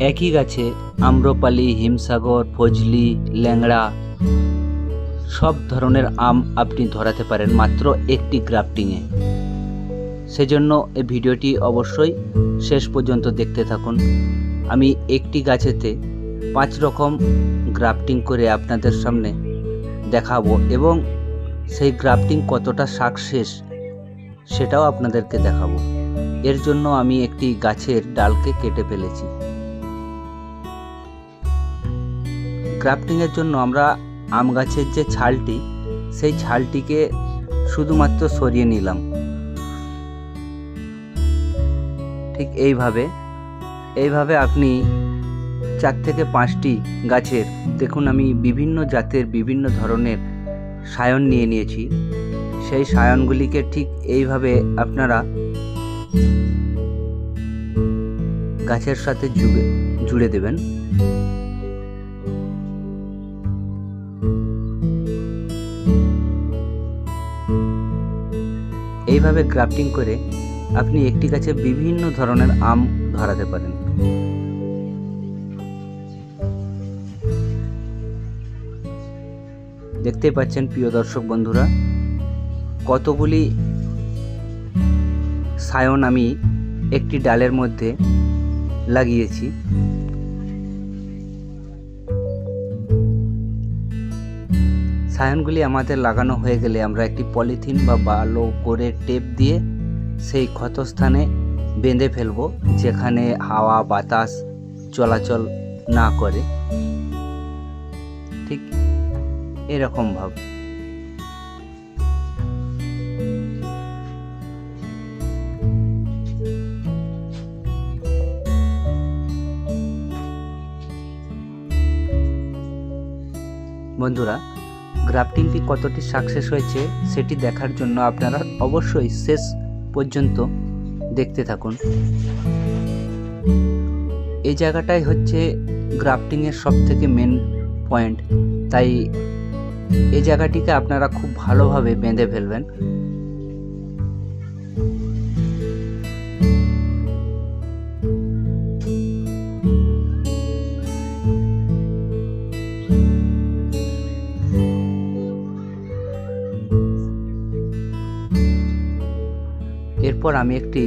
একই গাছে আম্রপালি, হিমসাগর, ফজলি, ল্যাংড়া সব ধরনের আম আপনি ধরাতে পারেন মাত্র একটি গ্রাফটিংয়ে। সেজন্য এই ভিডিওটি অবশ্যই শেষ পর্যন্ত দেখতে থাকুন। আমি একটি গাছেতে পাঁচ রকম গ্রাফটিং করে আপনাদের সামনে দেখাবো এবং সেই গ্রাফটিং কতটা সাকসেস সেটাও আপনাদেরকে দেখাবো। এর জন্য আমি একটি গাছের ডালকে কেটে ফেলেছি। গ্রাফটিংয়ের জন্য আমরা আম গাছের যে ছালটি, সেই ছালটিকে শুধুমাত্র সরিয়ে নিলাম। ঠিক এইভাবে এইভাবে আপনি চার থেকে পাঁচটি গাছের, দেখুন আমি বিভিন্ন জাতের বিভিন্ন ধরনের সায়ন নিয়ে নিয়েছি। সেই সায়নগুলিকে ঠিক এইভাবে আপনারা গাছের সাথে জুড়ে দেবেন। এইভাবে গ্রাফটিং করে আপনি একটি গাছে বিভিন্ন ধরনের আম ধরাতে পারেন। দেখতে পাচ্ছেন প্রিয় দর্শক বন্ধুরা, কতগুলি সায়ন আমি একটি ডালের মধ্যে লাগিয়েছি। সায়নগুলি আমাদের লাগানো হয়ে গেলে আমরা একটি পলিথিন বা ভালো করে টেপ দিয়ে সেই ক্ষতস্থানে বেঁধে ফেলব, যেখানে হাওয়া, বাতাস, চলাচল না করে। ঠিক এরকম ভাব। বন্ধুরা গ্রাফটিংটি কতটি সাকসেস হয়েছে সেটি দেখার জন্য আপনারা অবশ্যই শেষ পর্যন্ত দেখতে থাকুন। এই জায়গাটাই হচ্ছে গ্রাফটিংয়ের সব থেকে মেন পয়েন্ট তাই এই জায়গাটিকে আপনারা খুব ভালোভাবে বেঁধে ফেলবেন। এরপর আমি একটি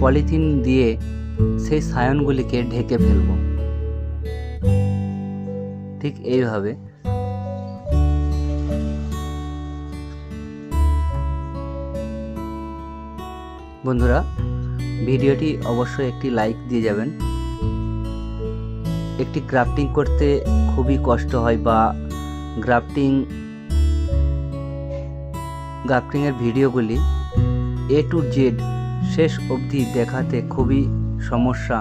পলিথিন দিয়ে সেই সায়নগুলিকে ঢেকে ফেলব। ঠিক এইভাবে। বন্ধুরা, ভিডিওটি অবশ্যই একটি লাইক দিয়ে যাবেন। একটি গ্রাফটিং করতে খুবই কষ্ট হয় বা গ্রাফটিং, গ্রাফটিংয়ের ভিডিওগুলি এ টু জেড শেষ অবধি দেখাতে খুবই সমস্যা।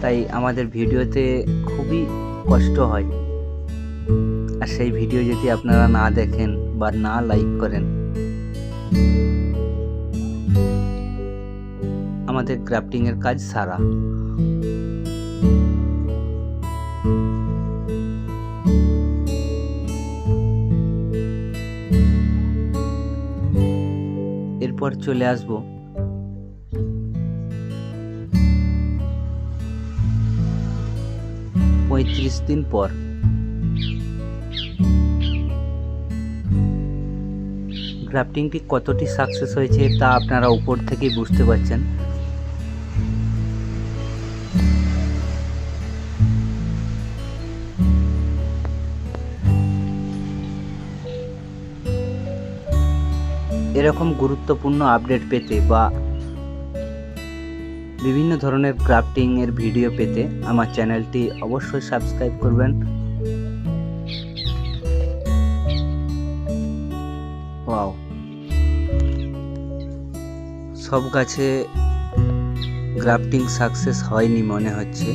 তাই আমাদের ভিডিওতে খুবই কষ্ট হয়। আর সেই ভিডিও যদি আপনারা না দেখেন বা না লাইক করেন, আমাদের ক্রাফটিংয়ের কাজ সারা। এরপর চলে আসব। পঁয়ত্রিশ দিন পর। গ্রাফটিংটি কতটি সাকসেস হয়েছে তা আপনারা উপর থেকেই বুঝতে পারছেন। এরকম গুরুত্বপূর্ণ আপডেট পেতে বা বিভিন্ন ধরনের ক্রাফটিং এর ভিডিও পেতে আমার চ্যানেলটি অবশ্যই সাবস্ক্রাইব করবেন। ওয়াও সব গাছে গ্রাফটিং সাকসেস হয়নি মনে হচ্ছে।